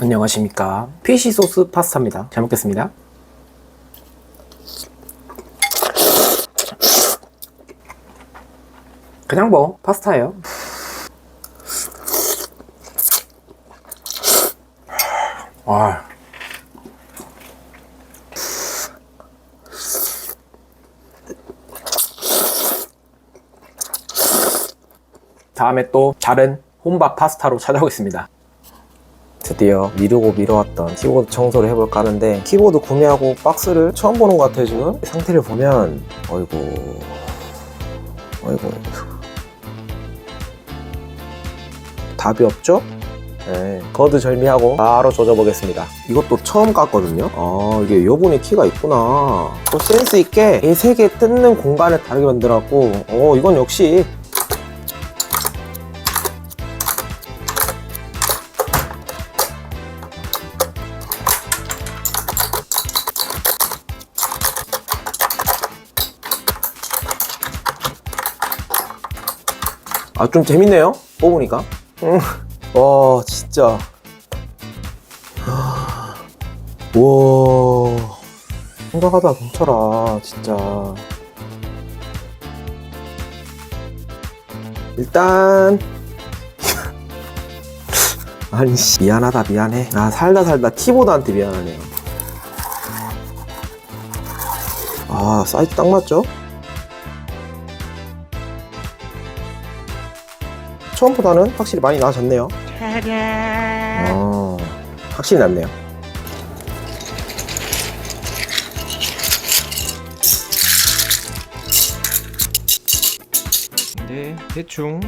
안녕하십니까. 피쉬 소스 파스타입니다. 잘 먹겠습니다. 그냥 뭐 파스타예요. 와 다음에 또 다른 혼밥 파스타로 찾아오겠습니다 드디어 미루고 미뤄왔던 키보드 청소를 해볼까 하는데 키보드 구매하고 박스를 처음 보는 것 같아요 지금. 상태를 보면 어이구. 어이구. 답이 없죠? 네, 거드절미하고 바로 조져보겠습니다. 이것도 처음 깠거든요? 아 이게 요분에 키가 있구나. 또 센스 있게 이 세 개 뜯는 공간을 다르게 만들어갖고 어 이건 역시 아 좀 재밌네요 뽑으니까. 음. 와 진짜. 우와. 생각하다 뭉쳐라 진짜. 일단. 아니 씨, 미안하다 미안해. 아 살다 살다 키보드한테 미안하네요. 아 사이즈 딱 맞죠? 처음보다는 확실히 많이 나아졌네요. 어, 확실히 낫네요. 네, 대충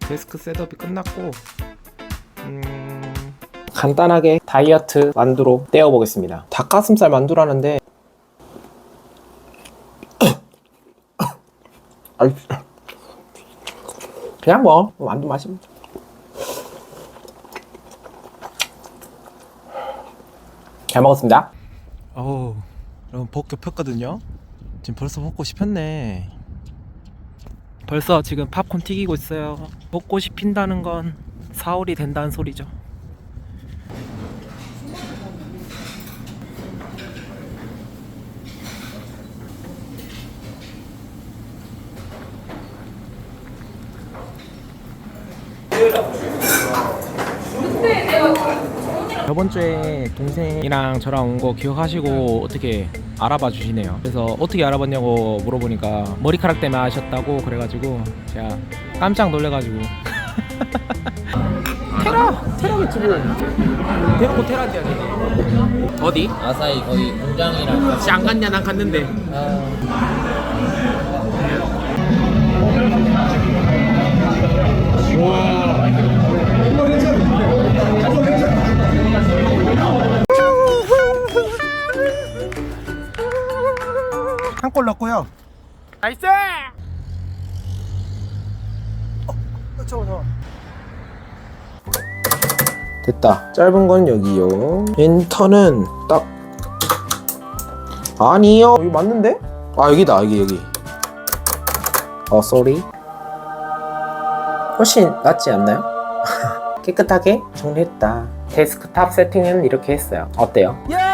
데스크 셋업이 끝났고 음, 간단하게 다이어트 만두로 떼어 보겠습니다. 닭가슴살 만두라는데 아이, 그냥 뭐 만두 마십니다. 잘 먹었습니다. 어우 여러분 벗겨 폈거든요 지금 벌써 먹고 싶었네 벌써 지금 팝콘 튀기고 있어요 먹고 싶힌다는 건 사월이 된다는 소리죠 저번 주에 동생이랑 저랑 온 거 기억하시고 어떻게 알아봐 주시네요. 그래서 어떻게 알아봤냐고 물어보니까 머리카락 때문에 아셨다고 그래가지고 제가 깜짝 놀래가지고. 테라 테라겠지 뭐 대놓고 테라인데 아니 어디? 아사히 거기 공장이랑 같이 안 갔냐? 난 갔는데. 한 골 넣었고요 나이스 됐다. 짧은 건 여기요. 인턴은 딱 아니요. 여기 맞는데? 아 여기다 여기 여기. 어 쏘리. 훨씬 낫지 않나요? 깨끗하게 정리했다. 데스크탑 세팅은 이렇게 했어요. 어때요? 야 넣었다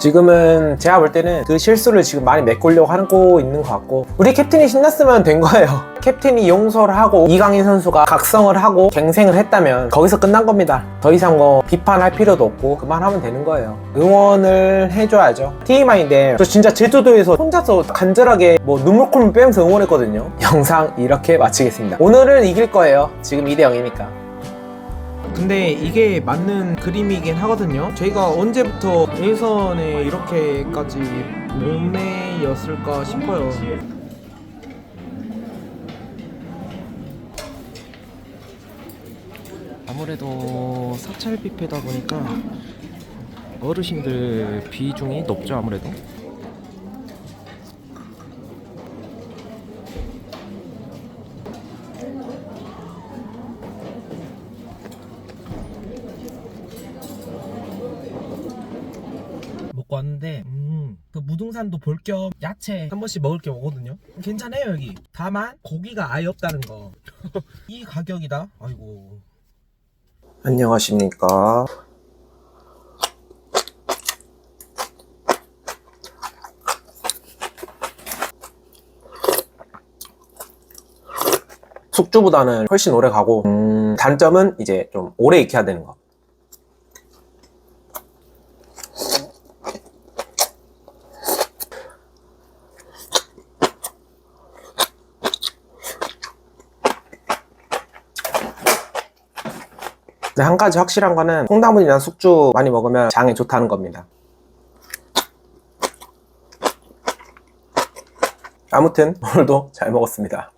지금은 제가 볼 때는 그 실수를 지금 많이 메꾸려고 하고 있는 것 같고 우리 캡틴이 신났으면 된 거예요. 캡틴이 용서를 하고 이강인 선수가 각성을 하고 갱생을 했다면 거기서 끝난 겁니다. 더 이상 뭐 비판할 필요도 없고 그만하면 되는 거예요. 응원을 해줘야죠. TMI인데 저 진짜 제주도에서 혼자서 간절하게 뭐 눈물콧물 빼면서 응원했거든요. 영상 이렇게 마치겠습니다. 오늘은 이길 거예요. 지금 2대 0이니까 근데 이게 맞는 그림이긴 하거든요. 저희가 언제부터 예선에 이렇게까지 몸매였을까 싶어요. 아무래도 사찰 뷔페다 보니까 어르신들 비중이 높죠 아무래도. 먹고 왔는데 음, 그 무등산도 볼 겸 야채 한 번씩 먹을 겸 오거든요. 괜찮아요 여기. 다만 고기가 아예 없다는 거. 이 가격이다. 아이고. 안녕하십니까. 숙주보다는 훨씬 오래 가고, 음, 단점은 이제 좀 오래 익혀야 되는 거. 근데 한 가지 확실한 거는 콩나물이나 숙주 많이 먹으면 장에 좋다는 겁니다. 아무튼 오늘도 잘 먹었습니다.